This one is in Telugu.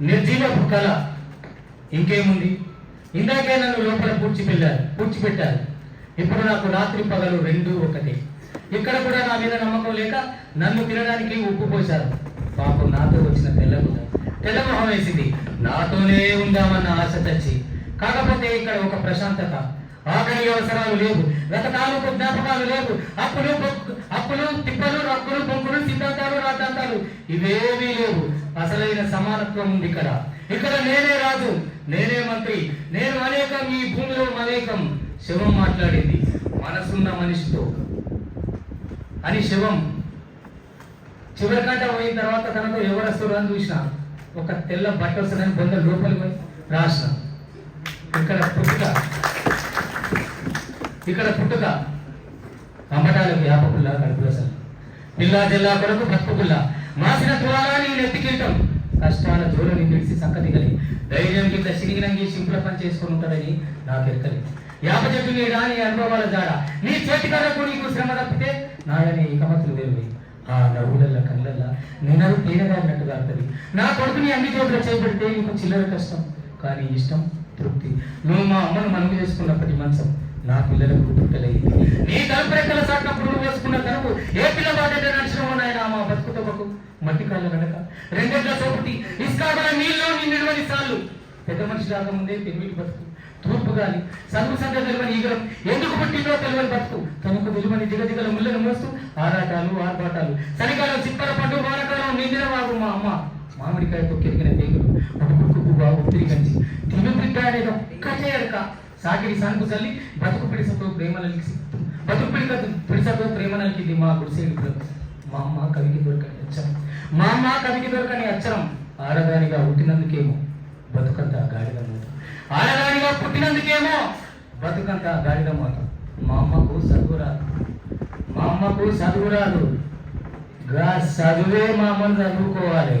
నిర్జీవపు కళ. ఇంకేముంది? ఇందాకే నన్ను లోపల పూడ్చిపెళ్ళారు పూడ్చిపెట్టారు. ఇప్పుడు నాకు రాత్రి పగలు రెండు ఒకటి. ఇక్కడ కూడా నా మీద నమ్మకం లేక నన్ను తినడానికి ఉప్పు పోశారు. పాపం నాతో వచ్చిన తెల్ల తెల్లమొహం వేసింది. నాతోనే ఉందామన్న ఆశ తెచ్చి. కాకపోతే ఇక్కడ ఒక ప్రశాంతత. ఆఖరి అవసరాలు లేవు. గత జ్ఞాపకాలు లేవు. అప్పులు బొక్కు- అప్పులు తిప్పలు రక్కులు బొంకులు సిద్ధాంతాలు రాద్ధాంతాలు ఇవేమీ లేవు. అసలైన సమానత్వం ఉంది ఇక్కడ. ఇక్కడ నేనే రాజు నేనే మంత్రి నేను అనేకం ఈ భూమిలో అనేకం. శివం మాట్లాడింది మనసున్న మనిషితో. అని శివం చివరికంట పోయిన తర్వాత తనతో ఎవరు అని చూసిన. ఒక తెల్ల బట్ట వస్తుందని బొంద లోపలికి రాసిన. ఇక్కడ పుట్టుక. ఇక్కడ పుట్టుక. అమ్మటాలకు వ్యాపకుల్లా కడుపులసలు జిల్లా జిల్లా కొరకు బతుకుల్లా మాసిన ద్వారా నేను నెత్తికింటాం కష్టాల దూరం తెలిసి సంకతిగలి ధైర్యం కింద సిరిగినంగి సింపుల పని చేసుకుని ఉంటాడని నాకు ఎక్కలి యాప చెట్టు నీ రాని అనుభవాల జాడ. నీ చేతి కర్రకు నీకు శ్రమ తప్పితే నాయని ఇకమతులు వేరువి. ఆ నవ్వులల్ల కళ్ళల్లా నిన్నరు తేనెగా ఉన్నట్టుగా నా కొడుకుని అన్ని చోట్ల చేపడితే నీకు చిల్లర కష్టం. కానీ ఇష్టం తృప్తి. నువ్వు మా అమ్మను మనకు చేసుకున్నప్పటి మంచం. నా పిల్లలకు పుట్టలేదు నీ తలుపు రెక్కల సాటినప్పుడు నువ్వు వేసుకున్న తనకు ఏ పిల్ల బాధ్యత నడిచిన నాయన మా బతుకు తొక్కకు మట్టి కాళ్ళ నడక రెండెట్ల సోపుటి ఇస్కాగల నీళ్ళు నీ నిలువని సార్లు పెద్ద మనిషి రాకముందే పెరిమిటి బతుకు. తూర్పు గాలి చదువు సంత తెలివని ఈగరం ఎందుకు పుట్టిందో తెలివని బతుకు. తనకు తెలివని దిగదిగల ముళ్ళను మోస్తూ ఆరాటాలు ఆర్భాటాలు. చలికాలం చిత్తర పండు వానకాలం నిందిన వాగు మా అమ్మ. మామిడికాయతో కెరిగిన పేగులు. ఒక కుక్కు బాగు ఉత్తిరి కంచి. తిను బిడ్డ అనేది ఒక్కటే అడక. సాగిరి సానుకు చల్లి బతుకు పిడిసతో ప్రేమల బతుకు పిడిక పిడిసతో ప్రేమ నలికింది మా గుడిసేడు బ్రతుకు. మా అమ్మ కవికి దొరకని అచ్చరం. మా అమ్మ కవికి దొరకని అచ్చరం. ఆడదానిగా పుట్టినందుకేమో బతుకంతా గాడిద మూత ఆడదానిగా పుట్టినందుకేమో బతుకంతా గాడిద మూత మా అమ్మకు చదువు రాదు. మా అమ్మకు చదువు రాదు. గా చదువే మా అమ్మను చదువుకోవాలి.